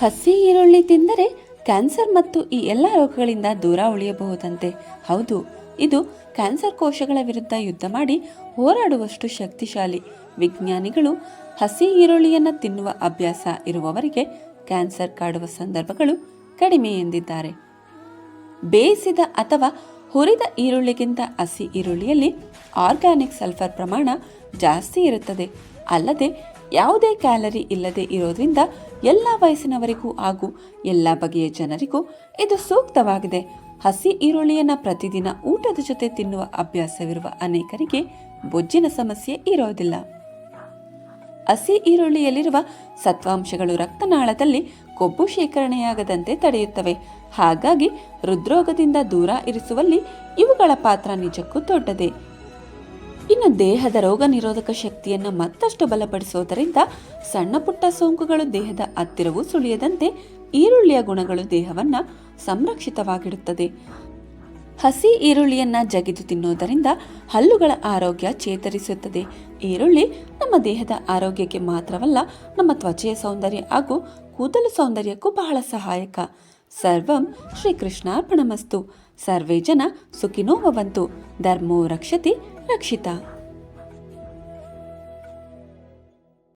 ಹಸಿ ಈರುಳ್ಳಿ ತಿಂದರೆ ಕ್ಯಾನ್ಸರ್ ಮತ್ತು ಈ ಎಲ್ಲ ರೋಗಗಳಿಂದ ದೂರ ಉಳಿಯಬಹುದಂತೆ. ಹೌದು, ಇದು ಕ್ಯಾನ್ಸರ್ ಕೋಶಗಳ ವಿರುದ್ಧ ಯುದ್ಧ ಮಾಡಿ ಹೋರಾಡುವಷ್ಟು ಶಕ್ತಿಶಾಲಿ. ವಿಜ್ಞಾನಿಗಳು ಹಸಿ ಈರುಳ್ಳಿಯನ್ನು ತಿನ್ನುವ ಅಭ್ಯಾಸ ಇರುವವರಿಗೆ ಕ್ಯಾನ್ಸರ್ ಕಾಡುವ ಸಂದರ್ಭಗಳು ಕಡಿಮೆ ಎಂದಿದ್ದಾರೆ. ಬೇಯಿಸಿದ ಅಥವಾ ಹುರಿದ ಈರುಳ್ಳಿಗಿಂತ ಹಸಿ ಈರುಳ್ಳಿಯಲ್ಲಿ ಆರ್ಗ್ಯಾನಿಕ್ ಸಲ್ಫರ್ ಪ್ರಮಾಣ ಜಾಸ್ತಿ ಇರುತ್ತದೆ. ಅಲ್ಲದೆ ಯಾವುದೇ ಕ್ಯಾಲರಿ ಇಲ್ಲದೆ ಇರೋದ್ರಿಂದ ಎಲ್ಲ ವಯಸ್ಸಿನವರಿಗೂ ಹಾಗೂ ಎಲ್ಲ ಬಗೆಯ ಜನರಿಗೂ ಇದು ಸೂಕ್ತವಾಗಿದೆ. ಹಸಿ ಈರುಳ್ಳಿಯನ್ನು ಪ್ರತಿದಿನ ಊಟದ ಜೊತೆ ತಿನ್ನುವ ಅಭ್ಯಾಸವಿರುವ ಅನೇಕರಿಗೆ ಬೊಜ್ಜಿನ ಸಮಸ್ಯೆ ಇರೋದಿಲ್ಲ. ಹಸಿ ಈರುಳ್ಳಿಯಲ್ಲಿರುವ ಸತ್ವಾಂಶಗಳು ರಕ್ತನಾಳದಲ್ಲಿ ಕೊಬ್ಬು ಶೇಖರಣೆಯಾಗದಂತೆ ತಡೆಯುತ್ತವೆ. ಹಾಗಾಗಿ ಹೃದ್ರೋಗದಿಂದ ದೂರ ಇರಿಸುವಲ್ಲಿ ಇವುಗಳ ಪಾತ್ರ ನಿಜಕ್ಕೂ ದೊಡ್ಡದೇ. ಇನ್ನು ದೇಹದ ರೋಗ ನಿರೋಧಕ ಶಕ್ತಿಯನ್ನು ಮತ್ತಷ್ಟು ಬಲಪಡಿಸುವುದರಿಂದ ಸಣ್ಣ ಪುಟ್ಟ ಸೋಂಕುಗಳು ದೇಹದ ಹತ್ತಿರವೂ ಸುಳಿಯದಂತೆ ಈರುಳ್ಳಿಯ ಗುಣಗಳು ದೇಹವನ್ನು ಸಂರಕ್ಷಿತವಾಗಿಡುತ್ತದೆ. ಹಸಿ ಈರುಳ್ಳಿಯನ್ನ ಜಗಿದು ತಿನ್ನುವುದರಿಂದ ಹಲ್ಲುಗಳ ಆರೋಗ್ಯ ಚೇತರಿಸುತ್ತದೆ. ಈರುಳ್ಳಿ ನಮ್ಮ ದೇಹದ ಆರೋಗ್ಯಕ್ಕೆ ಮಾತ್ರವಲ್ಲ, ನಮ್ಮ ತ್ವಚೆಯ ಸೌಂದರ್ಯ ಹಾಗೂ ಕೂದಲು ಸೌಂದರ್ಯಕ್ಕೂ ಬಹಳ ಸಹಾಯಕ. ಸರ್ವಂ ಶ್ರೀಕೃಷ್ಣಾರ್ಪಣಮಸ್ತು. ಸರ್ವೇ ಜನ ಸುಖಿನೋ ಭವಂತು. ಧರ್ಮೋ ರಕ್ಷತಿ. ರಕ್ಷಿತ